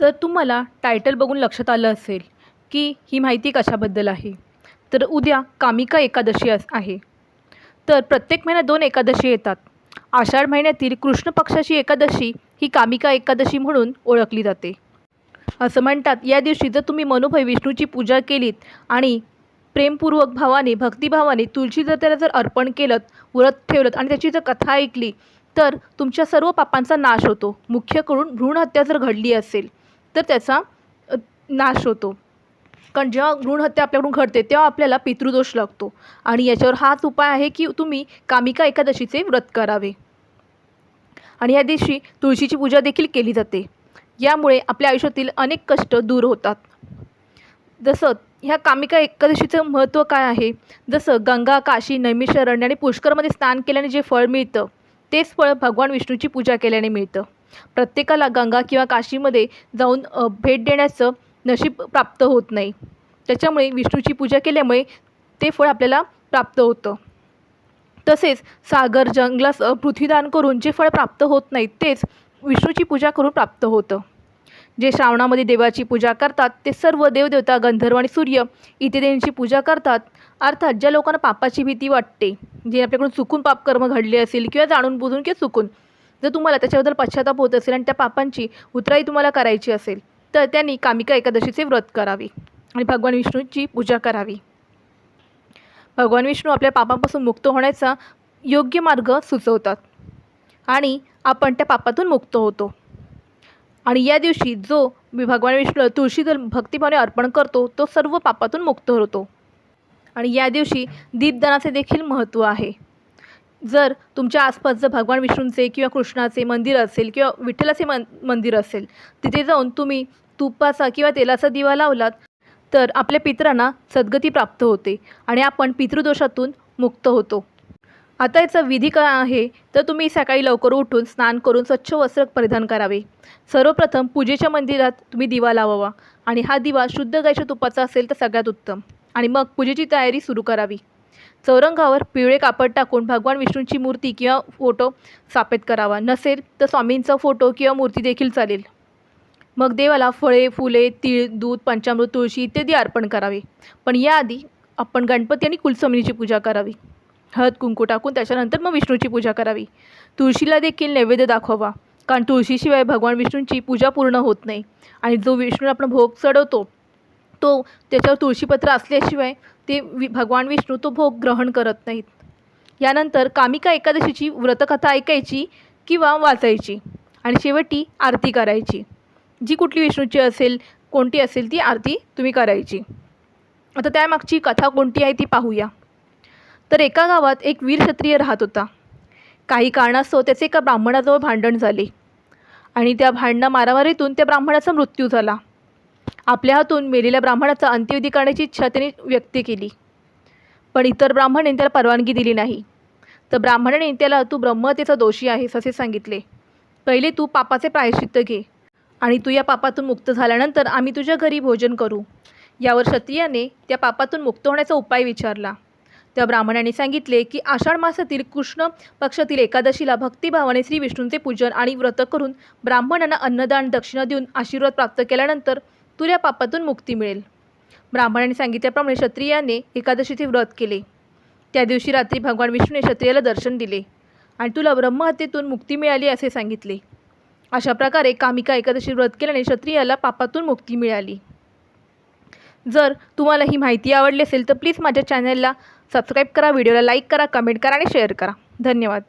तर तुम्हाला टायटल बघून लक्षात आलं असेल की ही माहिती कशाबद्दल आहे. तर उद्या कामिका एकादशी अस आहे. तर प्रत्येक महिन्यात दोन एकादशी येतात. आषाढ महिन्यातील कृष्ण पक्षाची एकादशी ही कामिका एकादशी म्हणून ओळखली जाते. असं म्हणतात या दिवशी जर तुम्ही मनोभय विष्णूची पूजा केलीत आणि प्रेमपूर्वक भावाने भक्तिभावाने तुळशी जर त्याला जर अर्पण केलं व्रत ठेवलं आणि त्याची जर कथा ऐकली तर तुमच्या सर्व पापांचा नाश होतो. मुख्य करून भ्रूणहत्या जर घडली असेल तर त्याचा नाश होतो. कारण जेव्हा भ्रूणहत्या आपल्याकडून घडते तेव्हा आपल्याला पितृदोष लागतो. आणि याच्यावर हाच उपाय आहे की तुम्ही कामिका एकादशीचे व्रत करावे. आणि या दिवशी तुळशीची पूजा देखील केली जाते. यामुळे आपल्या आयुष्यातील अनेक कष्ट दूर होतात. जसं ह्या कामिका एकादशीचं महत्त्व काय आहे? जसं गंगा काशी नैमिषारण्य आणि पुष्करमध्ये स्नान केल्याने जे फळ मिळतं तेच फळ भगवान विष्णूची पूजा केल्याने मिळतं. प्रत्येकाला गंगा किंवा काशीमध्ये जाऊन भेट देण्याचं नशीब प्राप्त होत नाही. त्याच्यामुळे विष्णूची पूजा केल्यामुळे ते फळ आपल्याला प्राप्त होतं. तसेच सागर जंगलास पृथ्वीदान करून जे फळ प्राप्त होत नाही तेच विष्णूची पूजा करून प्राप्त होतं. जे श्रावणामध्ये देवाची पूजा करतात ते सर्व देवदेवता गंधर्व आणि सूर्य इत्यादींची पूजा करतात. अर्थात ज्या लोकांना पापाची भीती वाटते जे आपल्याकडून चुकून पापकर्म घडले असेल किंवा जाणून बुजून किंवा चुकून जर तुम्हाला त्याच्याबद्दल पश्चाताप होत असेल आणि त्या पापांची उतराई तुम्हाला करायची असेल तर त्यांनी कामिका एकादशीचे व्रत करावे आणि भगवान विष्णूची पूजा करावी. भगवान विष्णू आपल्या पापांपासून मुक्त होण्याचा योग्य मार्ग सुचवतात आणि आपण त्या पापातून मुक्त होतो. आणि या दिवशी जो मी भगवान विष्णू तुळशी जल भक्तिभावने अर्पण करतो तो सर्व पापातून मुक्त होतो. आणि या दिवशी दीपदानाचे देखील महत्त्व आहे. जर तुमच्या आसपास जर भगवान विष्णूंचे किंवा कृष्णाचे मंदिर असेल किंवा विठ्ठलाचे मन मंदिर असेल तिथे जाऊन तुम्ही तुपाचा किंवा तेलाचा दिवा लावलात तर आपल्या पितरांना सद्गती प्राप्त होते आणि आपण पितृदोषातून मुक्त होतो. आता याचा विधी काय आहे? तर तुम्ही सकाळी लवकर उठून स्नान करून स्वच्छ वस्त्र परिधान करावे. सर्वप्रथम पूजेच्या मंदिरात तुम्ही दिवा लावावा आणि हा दिवा शुद्ध गायच्या तुपाचा असेल तर सगळ्यात उत्तम. आणि मग पूजेची तयारी सुरू करावी. चौरंगावर पिवळे कापड टाकून भगवान विष्णूंची मूर्ती किंवा फोटो स्थापित करावा. नसेल तर स्वामींचा फोटो किंवा मूर्ती देखील चालेल. मग देवाला फळे फुले तीळ दूध पंचामृत तुळशी इत्यादी अर्पण करावे. पण याआधी आपण गणपती आणि कुलस्वामिनीची पूजा करावी. हळद कुंकू टाकून त्याच्यानंतर मग विष्णूची पूजा करावी. तुळशीला देखील नैवेद्य दाखवावा. कारण तुळशीशिवाय भगवान विष्णूंची पूजा पूर्ण होत नाही. आणि जो विष्णू आपण भोग चढवतो तो त्याच्यावर तुळशीपत्र असल्याशिवाय ते वि भगवान विष्णू तो भोग ग्रहण करत नाहीत. यानंतर कामिका एकादशीची व्रतकथा ऐकायची किंवा वाचायची आणि शेवटी आरती करायची. जी कुठली विष्णूची असेल कोणती असेल ती आरती तुम्ही करायची. आता त्यामागची कथा कोणती आहे ती पाहूया. तर एका गावात एक वीर क्षत्रिय राहत होता. काही कारणास्तव त्याचे एका ब्राह्मणाजवळ भांडण झाले. आणि त्या भांडणा मारामारीतून त्या ब्राह्मणाचा मृत्यू झाला. आपल्या हातून मेलेल्या ब्राह्मणाचा अंत्यविधी करण्याची इच्छा त्यांनी व्यक्त केली. पण इतर ब्राह्मणांनी त्याला परवानगी दिली नाही. तर ब्राह्मणाने त्याला तू ब्रह्मतेचा दोषी आहेस असे सांगितले. पहिले तू पापाचे प्रायश्चित्त घे आणि तू या पापातून मुक्त झाल्यानंतर आम्ही तुझ्या घरी भोजन करू. यावर क्षत्रियाने त्या पापातून मुक्त होण्याचा उपाय विचारला. त्या ब्राह्मणाने सांगितले की आषाढ मासातील कृष्ण पक्षातील एकादशीला भक्तिभावाने श्री विष्णूंचे पूजन आणि व्रत करून ब्राह्मणांना अन्नदान दक्षिणा देऊन आशीर्वाद प्राप्त केल्यानंतर तुला पापातून मुक्ती मिळेल. ब्राह्मणाने सांगितल्याप्रमाणे क्षत्रियाने एकादशीचे व्रत केले. त्या दिवशी रात्री भगवान विष्णूने क्षत्रियाला दर्शन दिले आणि तुला ब्रह्महत्येतून मुक्ती मिळाली असे सांगितले. अशा प्रकारे कामिका एकादशी व्रत केल्याने क्षत्रियाला पापातून मुक्ती मिळाली. जर तुम्हाला ही माहिती आवडली असेल तर प्लीज माझ्या चॅनलला सबस्क्राईब करा व्हिडिओला लाईक करा कमेंट करा आणि शेअर करा. धन्यवाद.